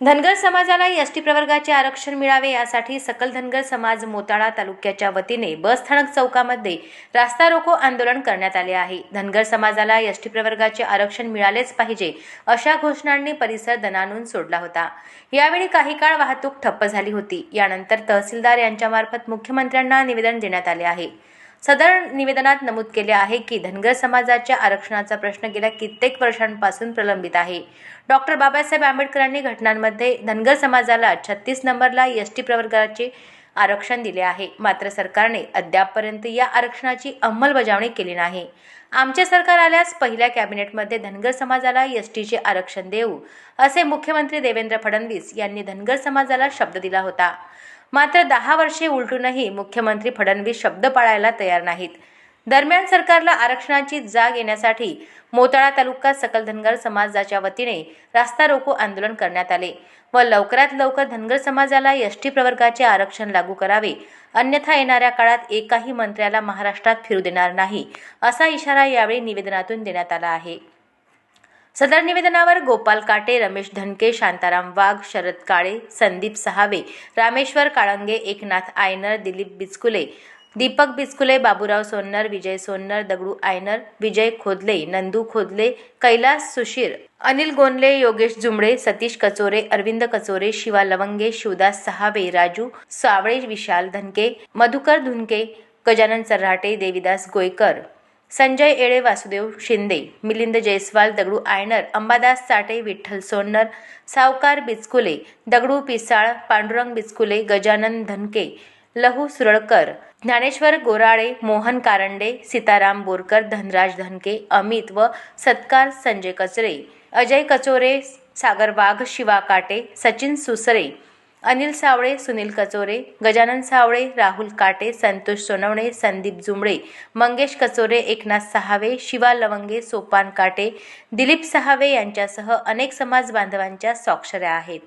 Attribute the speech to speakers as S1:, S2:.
S1: धनगर समाजाला S T प्रवर्गाचे आरक्षण मिळावे यासाठी सकल धनगर समाज मोताळा तालुक्याच्या वतीने बसस्थानक चौकामध्ये रास्ता रोको आंदोलन करण्यात आले आहे. धनगर समाजाला एस टी प्रवर्गाचे आरक्षण मिळालेच पाहिजे अशा घोषणांनी परिसर दणानून सोडला होता. यावेळी काही काळ वाहतूक ठप्प झाली होती. यानंतर तहसीलदार यांच्यामार्फत मुख्यमंत्र्यांना निवेदन देण्यात आले आहे. सदर निवेदनात नमूद केले आहे की धनगर समाजाच्या आरक्षणाचा प्रश्न गेल्या कित्येक वर्षांपासून प्रलंबित आहे. डॉक्टर बाबासाहेब आंबेडकरांनी घटनांमध्ये धनगर समाजाला छत्तीस नंबरला एस टी प्रवर्गाचे आरक्षण दिले आहे. मात्र सरकारने अद्यापपर्यंत या आरक्षणाची अंमलबजावणी केली नाही. आमचे सरकार आल्यास पहिल्या कॅबिनेटमध्ये धनगर समाजाला एस टीचे आरक्षण देऊ असे मुख्यमंत्री देवेंद्र फडणवीस यांनी धनगर समाजाला शब्द दिला होता. मात्र दहा वर्षे उलटूनही मुख्यमंत्री फडणवीस शब्द पाळायला तयार नाहीत. दरम्यान सरकारला आरक्षणाची जाग येण्यासाठी मोताळा तालुका सकल धनगर समाजाच्या वतीने रास्ता रोको आंदोलन करण्यात आले व लवकरात लवकर धनगर समाजाला एस टी प्रवर्गाचे आरक्षण लागू करावे. अन्यथा येणाऱ्या काळात एकाही मंत्र्याला महाराष्ट्रात फिरू देणार नाही असा इशारा यावेळी निवेदनातून देण्यात आला आहे. सदर निवेदनावर गोपाल काटे रमेश धनके शांताराम वाघ शरद काळे संदीप सहावे रामेश्वर काळंगे एकनाथ आयनर दिलीप बिचकुले दीपक बिस्कुले बाबूराव सोन्नर विजय सोन्नर दगडू आयनर विजय खोदले नंदू खोदले कैलास सुशीर अनिल गोंदले योगेश जुमडे सतीश कचोरे अरविंद कचोरे शिवा लवंगे शिवदास सहावे राजू सावळे विशाल धनके मधुकर धुनके गजानन चर्हाटे देविदास गोयकर. संजय येळे वासुदेव शिंदे मिलिंद जयस्वाल दगडू आयनर अंबादास साठे विठ्ठल सोन्नर सावकार बिचकुले दगडू पिसाळ पांडुरंग बिचकुले गजानन धनके लहू सुरळकर ज्ञानेश्वर गोराळे मोहन कारंडे सीताराम बोरकर धनराज धनके अमित व सत्कार संजय कचरे अजय कचोरे सागर वाघ शिवा काटे सचिन सुसरे अनिल सावळे सुनील कचोरे गजानन सावळे राहुल काटे संतोष सोनवणे संदीप जुमळे मंगेश कचोरे एकनाथ सहावे शिवा लवंगे सोपान काटे दिलीप सहावे यांच्यासह अनेक समाज बांधवांच्या स्वाक्षऱ्या आहेत.